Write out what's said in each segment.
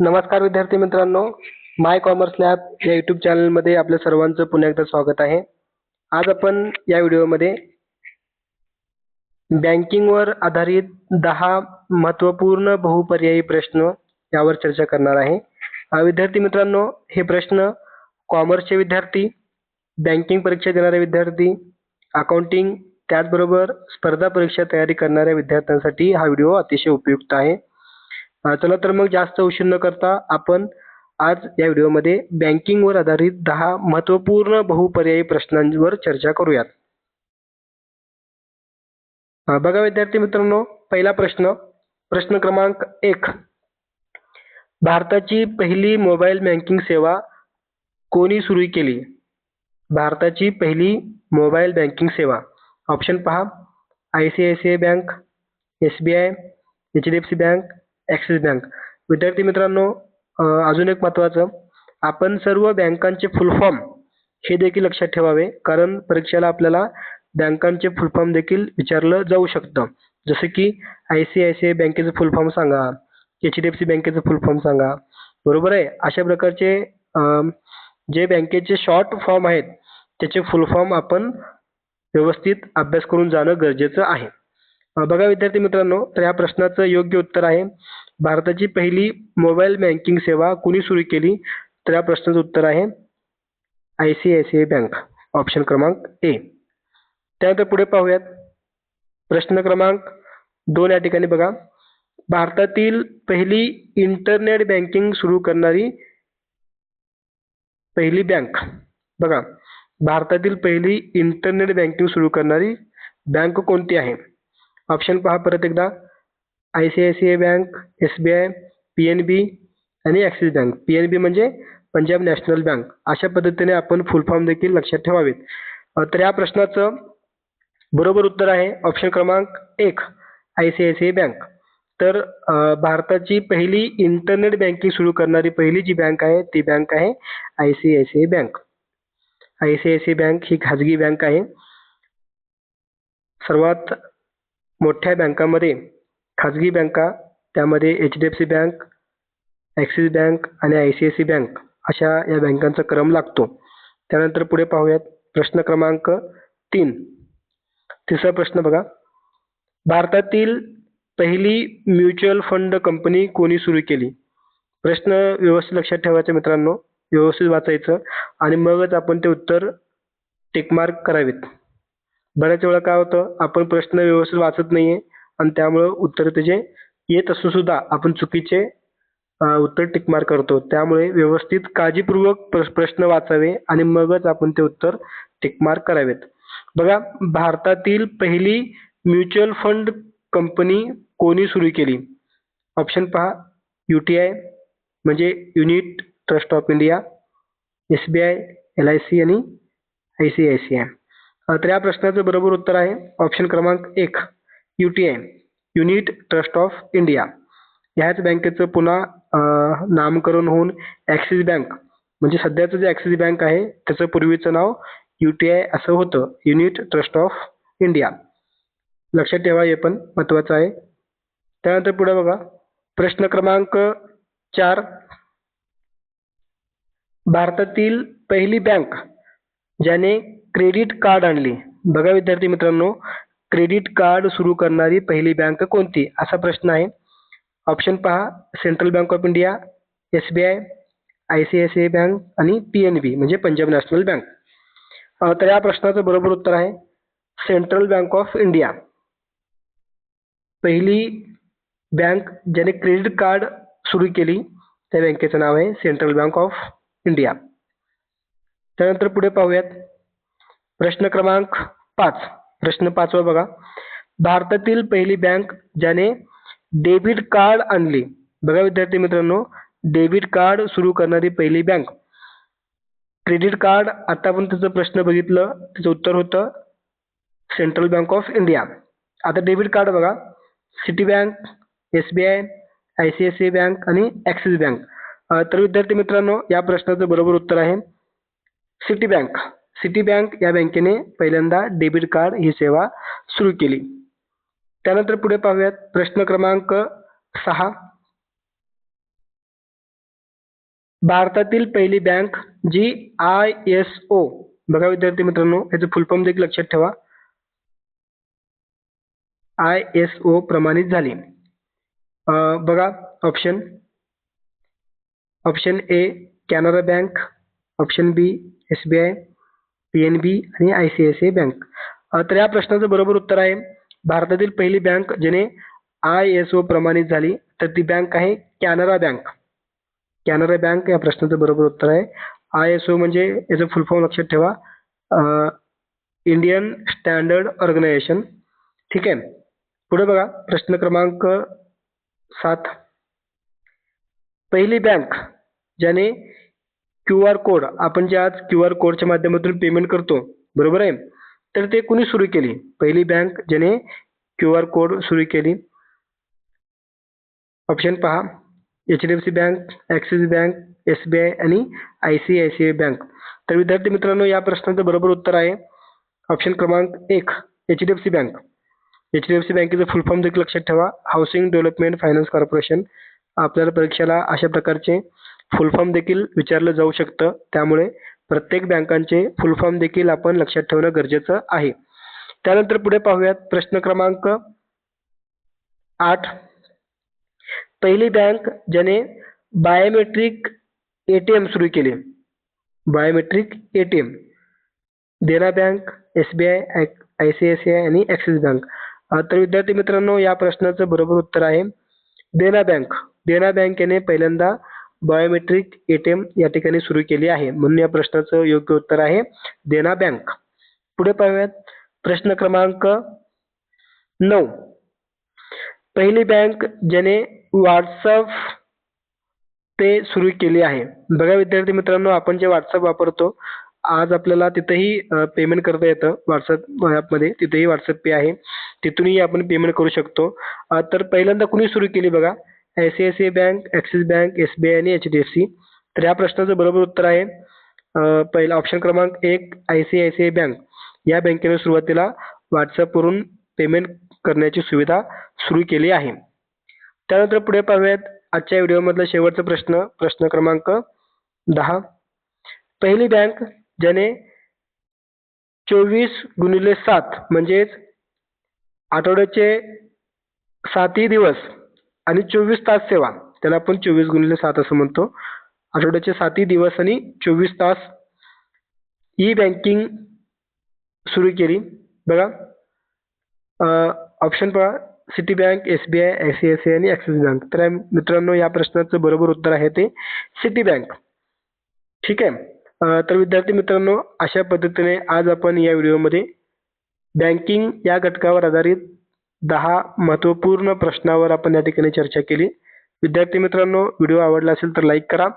नमस्कार विद्यार्थी मित्रांनो माय कॉमर्स लॅब या युट्यूब चॅनलमध्ये आपल्या सर्वांचं पुन्हा एकदा स्वागत आहे. आज आपण या व्हिडिओमध्ये बँकिंगवर आधारित दहा महत्त्वपूर्ण बहुपर्यायी प्रश्न यावर चर्चा करणार आहे. विद्यार्थी मित्रांनो हे प्रश्न कॉमर्सचे विद्यार्थी बँकिंग परीक्षा देणारे विद्यार्थी अकाउंटिंग त्याचबरोबर स्पर्धा परीक्षा तयारी करणाऱ्या विद्यार्थ्यांसाठी हा व्हिडिओ अतिशय उपयुक्त आहे. चला तर मग जास्त उशीर न करता आपण आज या व्हिडिओमध्ये बँकिंगवर आधारित दहा महत्त्वपूर्ण बहुपर्यायी प्रश्नांवर चर्चा करूयात. बघा विद्यार्थी मित्रांनो पहिला प्रश्न प्रश्न क्रमांक एक. भारताची पहिली मोबाईल बँकिंग सेवा कोणी सुरू केली? भारताची पहिली मोबाईल बँकिंग सेवा. ऑप्शन पहा. I C I C I bank S B I H D F C bank Axis bank विद्यार्थी मित्रांनो अजून एक महत्त्वाचं आपण सर्व बँकांचे फुल फॉर्म हे देखील लक्षात ठेवावे कारण परीक्षेला आपल्याला बँकांचे फुल फॉर्म देखील विचारलं जाऊ शकतं. जसं की I C I C I बँकेचं फुल फॉर्म सांगा एच डी एफ सी बँकेचं फुल फॉर्म सांगा. बरोबर आहे? अशा प्रकारचे जे बँकेचे शॉर्ट फॉर्म आहेत त्याचे फुल फॉर्म आपण व्यवस्थित अभ्यास करून जाणं गरजेचं आहे. बघा विद्यार्थी मित्रांनो तर या प्रश्नाचं योग्य उत्तर आहे. भारताची पहिली मोबाईल बँकिंग सेवा कुणी सुरू केली? तर या प्रश्नाचं उत्तर आहे I C I C I bank option क्रमांक ए त्यानंतर पुढे पाहूयात. प्रश्न क्रमांक दोन या ठिकाणी बघा. भारतातील पहिली इंटरनेट बँकिंग सुरू करणारी पहिली बँक बघा. भारतातील पहिली इंटरनेट बँकिंग सुरू करणारी बँक कोणती आहे? ऑप्शन पहा परत एकदा. I C I C I bank S B I P N B आणि Axis bank P N B म्हणजे पंजाब नॅशनल बँक अशा पद्धतीने आपण फुल फॉर्म देखील लक्षात ठेवावेत. तर या प्रश्नाचं बरोबर उत्तर आहे ऑप्शन क्रमांक एक I C I C I bank तर भारताची पहिली इंटरनेट बँकिंग सुरू करणारी पहिली जी बँक आहे ती बँक आहे I C I C I bank I C I C I bank ही खाजगी बँक आहे. सर्वात मोठ्या बँकामध्ये खाजगी बँका त्यामध्ये H D F C bank Axis bank आणि I C I C bank अशा या बँकांचा क्रम लागतो. त्यानंतर पुढे पाहूयात प्रश्न क्रमांक तीन. तिसरा प्रश्न बघा. भारतातील पहिली म्युच्युअल फंड कंपनी कोणी सुरू केली? प्रश्न व्यवस्थित लक्षात ठेवायचा मित्रांनो. व्यवस्थित वाचायचं आणि मगच आपण ते उत्तर टिकमार्क करावेत. बऱ्याच वेळा काय होतं आपण प्रश्न व्यवस्थित वाचत नाहीये आणि त्यामुळं उत्तर त्याचे येत असून सुद्धा आपण चुकीचे उत्तर टिकमार्क करतो. त्यामुळे व्यवस्थित काळजीपूर्वक प्र- प्रश्न वाचावे आणि मगच आपण ते उत्तर टिकमार्क करावेत. बघा भारतातील पहिली म्युच्युअल फंड कंपनी कोणी सुरू केली? ऑप्शन पहा. यू टी आय म्हणजे unit trust of India S B I L I C आणि I C I C I. तर या प्रश्नाचं बरोबर उत्तर आहे ऑप्शन क्रमांक एक U T I unit trust of India ह्याच बँकेचं पुन्हा नामकरण होऊन ॲक्सिस बँक म्हणजे सध्याचं जे ॲक्सिस बँक आहे त्याचं पूर्वीचं नाव यू टी आय असं होतं युनिट ट्रस्ट ऑफ इंडिया लक्षात ठेवा हे पण महत्त्वाचं आहे. त्यानंतर पुढे बघा प्रश्न क्रमांक चार. भारतातील पहिली बँक ज्याने क्रेडिट कार्ड आणली. बघा विद्यार्थी मित्रांनो, क्रेडिट कार्ड सुरू करणारी पहिली बँक कोणती? असा प्रश्न आहे. ऑप्शन पहा. Central bank of India S B I I C I C I bank आणि पी एन बी म्हणजे पंजाब नॅशनल बँक तर या प्रश्नाचं बरोबर उत्तर आहे. सेंट्रल बँक ऑफ़ इंडिया पहिली बँक ज्याने क्रेडिट कार्ड सुरू केली, त्या बँकेचं नाव आहे सेंट्रल बँक ऑफ़ इंडिया त्यानंतर पुढे पाहूयात. प्रश्न क्रमांक पाच. प्रश्न पाचवा बघा. भारतातील पहिली बँक ज्याने डेबिट कार्ड आणले. बघा विद्यार्थी मित्रांनो डेबिट कार्ड सुरू करणारी पहिली बँक क्रेडिट कार्ड आता आपण त्याचं प्रश्न बघितलं त्याचं उत्तर होतं सेंट्रल बँक ऑफ इंडिया आता डेबिट कार्ड बघा. Citibank S B I I C I C I bank आणि ॲक्सिस बँक तर विद्यार्थी मित्रांनो या प्रश्नाचं बरोबर उत्तर आहे सिटी बँक सिटी बँक या बँकेने पहिल्यांदा डेबिट कार्ड ही सेवा सुरू केली. त्यानंतर पुढे पाहूयात प्रश्न क्रमांक सहा. भारतातील पहिली बँक जी आय एस ओ. बघा विद्यार्थी मित्रांनो याचं फुलफॉर्म देखील लक्षात ठेवा. आय एस ओ प्रमाणित झाली. बघा option option A Canara bank. Option B S B I. P N B आणि I C I C I bank. तर या प्रश्नाचं बरोबर उत्तर आहे भारतातील पहिली बँक जिने आय एस ओ प्रमाणित झाली तर ती बँक आहे कॅनरा बँक. कॅनरा बँक या प्रश्नाचं बरोबर उत्तर आहे. आय एस ओ म्हणजे याचं फुल फॉर्म लक्षात ठेवा. Indian standard organization. ठीक आहे? पुढे बघा प्रश्न क्रमांक सात. पहिली बँक ज्याने क्यू आर कोड आपण जे आज क्यू आर कोडच्या माध्यमातून पेमेंट करतो बरोबर आहे? तर ते कुणी सुरू केली? पहिली बँक ज्याने क्यू आर कोड सुरू केली. ऑप्शन पहा. H D F C bank Axis bank S B I आणि I C I C I bank तर विद्यार्थी मित्रांनो या प्रश्नाचं बरोबर उत्तर आहे. ऑप्शन क्रमांक एक H D F C bank H D F C बँकेचं फुल फॉर्म देखील लक्षात ठेवा. हाऊसिंग डेव्हलपमेंट फायनान्स कॉर्पोरेशन आपल्याला परीक्षेला अशा प्रकारचे फुल फॉर्म देखील विचारलं जाऊ शकतं. त्यामुळे प्रत्येक बँकांचे फुल फॉर्म देखील आपण लक्षात ठेवणं गरजेचं आहे. त्यानंतर पुढे पाहूयात प्रश्न क्रमांक आठ. पहिली बँक ज्याने बायोमेट्रिक ए टी एम सुरू केले. Biometric A T M. Dena bank S B I I C I C I आणि ॲक्सिस बँक. तर विद्यार्थी मित्रांनो या प्रश्नाचं बरोबर उत्तर आहे देना बँक. देना बँकेने पहिल्यांदा बायोमेट्रिक ए टी एम या ठिकाणी सुरू केली आहे. म्हणून या प्रश्नाचं योग्य उत्तर आहे देना बँक. पुढे पाहूयात. प्रश्न क्रमांक नऊ. पहिली बँक ज्याने व्हॉट्सअप पे सुरू केली आहे. बघा विद्यार्थी मित्रांनो आपण जे व्हॉट्सअप वापरतो आज आपल्याला तिथेही पेमेंट करता येतं. व्हॉट्सअप ॲपमध्ये तिथेही व्हॉट्सअप पे आहे. तिथूनही आपण पेमेंट करू शकतो. तर पहिल्यांदा कुणी सुरू केली बघा? I C I C I bank Axis bank S B I आणि एच डी एफ सी तर या प्रश्नाचं बरोबर उत्तर आहे पहिला ऑप्शन क्रमांक एक I C I C I bank या बँकेने सुरुवातीला व्हॉट्सअपवरून पेमेंट करण्याची सुविधा सुरू केली आहे. त्यानंतर पुढे पाहूयात आजच्या व्हिडिओमधला शेवटचा प्रश्न प्रश्न क्रमांक दहा. पहिली बँक ज्याने चोवीस गुणिले सात म्हणजेच आठवड्याचे सातही दिवस आणि चोवीस तास सेवा. त्याला आपण चोवीस गुणिले सात असं म्हणतो. आठवड्याचे सातही दिवस आणि चोवीस तास ई बँकिंग सुरू केली. बघा. ऑप्शन पहा. Citibank S B I I C I C I आणि ॲक्सिस बँक तर मित्रांनो या प्रश्नाचं बरोबर उत्तर आहे ते सिटी बँक ठीक आहे? तर विद्यार्थी मित्रांनो अशा पद्धतीने आज आपण या व्हिडिओमध्ये बँकिंग या घटकावर आधारित दहा महत्त्वपूर्ण प्रश्नावर आपण या ठिकाणी चर्चा केली. विद्यार्थी मित्रांनो व्हिडिओ आवडला असेल तर लाईक करा.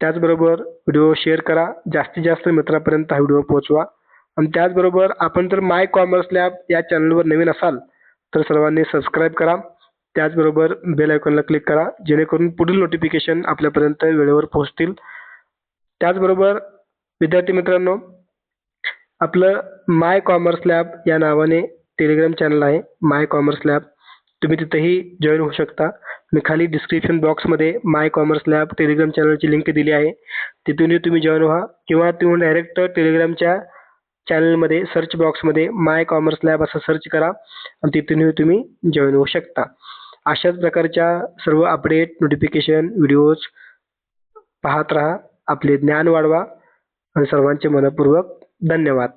त्याचबरोबर व्हिडिओ शेअर करा. जास्तीत जास्त मित्रापर्यंत हा व्हिडिओ पोहोचवा. आणि त्याचबरोबर आपण जर माय कॉमर्स लॅब या चॅनलवर नवीन असाल तर सर्वांनी सबस्क्राईब करा. त्याचबरोबर बेल आयकॉनला क्लिक करा. जेणेकरून पुढील नोटिफिकेशन आपल्यापर्यंत वेळेवर पोहोचतील. त्याचबरोबर विद्यार्थी मित्रांनो आपलं माय कॉमर्स लॅब या नावाने टेलिग्राम चॅनल आहे माय कॉमर्स लॅब. तुम्ही तिथेही जॉईन होऊ शकता. मी खाली डिस्क्रिप्शन बॉक्समध्ये माय कॉमर्स लॅब टेलिग्राम चॅनलची लिंक दिली आहे. तिथूनही तुम्ही जॉईन व्हा किंवा तुम्ही डायरेक्ट टेलिग्रामच्या चॅनलमध्ये सर्च बॉक्समध्ये माय कॉमर्स लॅब असं सर्च करा आणि तिथूनही तुम्ही जॉईन होऊ शकता. अशाच प्रकारच्या सर्व अपडेट नोटिफिकेशन व्हिडिओज पाहत राहा. आपले ज्ञान वाढवा. आणि सर्वांचे मनपूर्वक धन्यवाद.